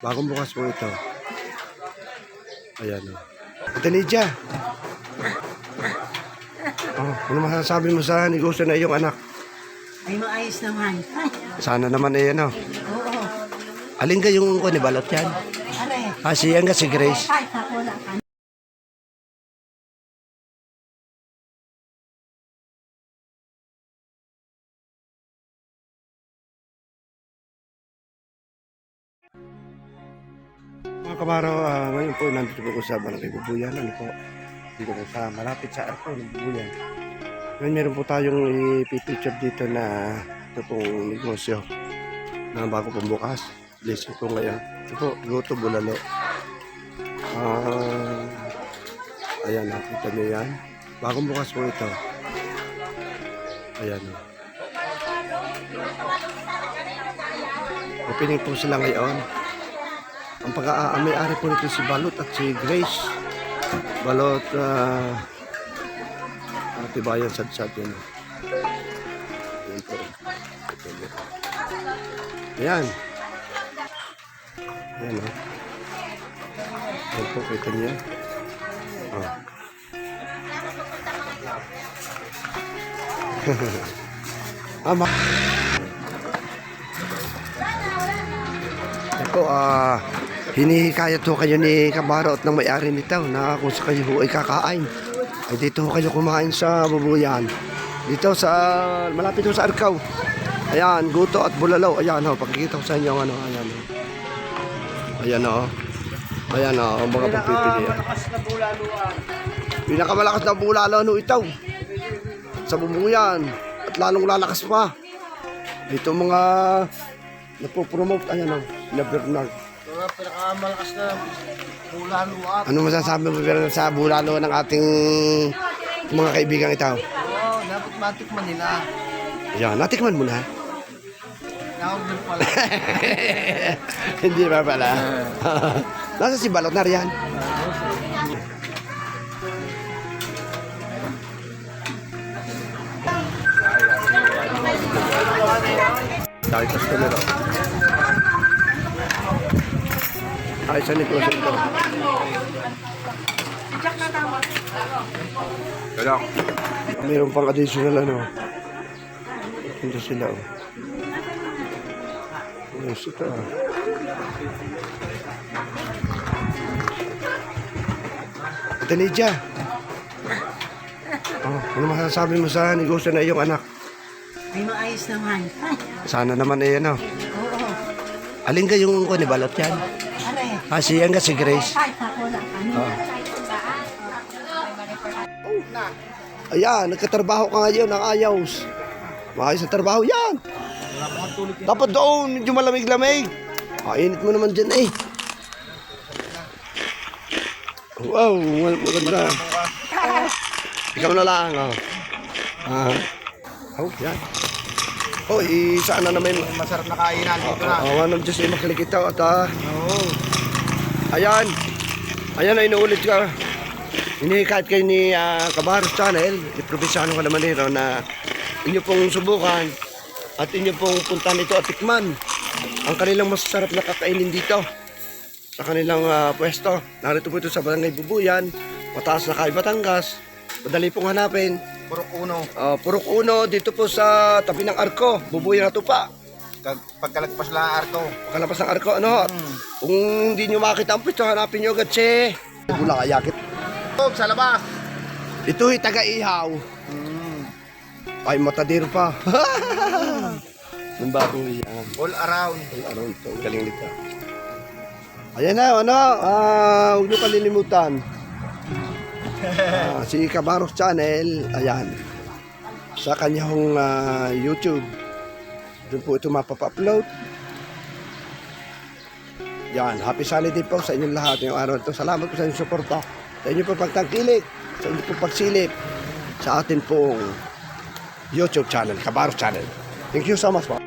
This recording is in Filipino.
Bagong bukas po ito. Ayan o. Ito Lydia. Oh, ano masasabi mo sa negosyo na iyong anak? Ay, maayos naman. Sana naman eh, ano. Oo. Alin ka yung ko ni Balot yan? Are. Ah, siya nga si Grace. Ay, ako na kamaraw, ah, ngayon po nandito po ko sa Barangay Bubuyan. Ano po? Dito po sa malapit sa Arco ng Bubuyan. Ngayon meron po tayong ipipicture dito na ito pong negosyo na bago pong bukas. Blessing po ngayon. Ito po, Goto Bulalo. Ah, ayan, nakita niyo yan. Bagong bukas po ito. Ayan. oh. Opening po sila ngayon. Ang pag-aamay-ari po nito si Balot at si Grace. Balot, uh, Tibayan Sadsad yan. Yan po. Ayan. Ayan o. Ayan po, kita niya. Oh. Ama. Ito, ah, hinihikayat ho kayo ni Kabaro at ng may-ari nito na kung sa kayo ho ay kakain. Ay dito ho kayo kumain sa bubuyan. Dito sa, malapit ho sa Arkaw. Ayan, guto at bulalo. Ayan ho, pakikita ko sa inyo ang ano, ayan ho. Ayan ho. Ayan ho, ang mga pagpipili. Pinakamalakas na bulalo ano itaw. Sa bubuyan. At lalong lalakas pa. Dito mga napopromote, ayan o, na Bernard. Pinakamalakas na bulalo at Ano masasabi mo Bernard sa bulalo ng ating mga kaibigan ito? Oo, dapat matikman nila. Yan, natikman mo na. Din pala. Hindi ba pala? Nasa si Balot na riyan. Dahil customer ako. Ay, sa negosyo ito. Kaya, mayroon pang additional ano. Ito sila. Oh. Yes, ito ah. Lydia. Oh, ano masasabi mo sa negosyo na iyong anak? Ay, maayos naman. Sana naman eh, ano. Oo. Alin ka yung ko ni Balot yan? Ah, siya nga si Grace. Oh. Ayan, nagkatrabaho ka ngayon ng ayos. Maayos sa trabaho yan. Dapat doon, medyo malamig-lamig. Ah, init mo naman dyan eh. Wow, maganda. Ikaw na lang, oh. Ah. Oh, yan. Oh, isa na naman. Masarap na kainan dito na. Awa ng Diyos, eh, makilikitaw at ah. Oo. Ayan. Ayan na inuulit ka. Inihikat kayo ni uh, Kabaros Channel, ni Provinciano Calamanero na inyo pong subukan at inyo pong puntahan ito at tikman ang kanilang masasarap na kakainin dito sa kanilang ah, pwesto. Narito po ito sa Barangay Bubuyan, mataas na Kay Batangas. Madali pong hanapin. Puro uno. Ah, Purok Uno, dito po sa tabi ng Arko, Bubuyan na pa. Pag- Pagkalagpas lang ang arko. Kalabas ng Arko, ano? Kung hindi nyo makita ang pwesto, hanapin nyo agad si... Bula kayakit. Oh, sa labas. Ito'y taga-ihaw. Ay, matadir pa. Ang bagong yan. All around. Ay, ano ito? Ang galing nito. Ayan na, ano? Ah, huwag niyo kalilimutan. Ah, si Kabaros Channel, ayan. Sa kanyang ah, YouTube. Doon po ito mapapa-upload. Yan, happy holiday po sa inyong lahat ngayong araw ito. Salamat po sa inyong suporta. Sa inyong po pagtangkilik, sa inyong po pagsilip sa atin pong YouTube channel, Kabaros Channel. Thank you so much po.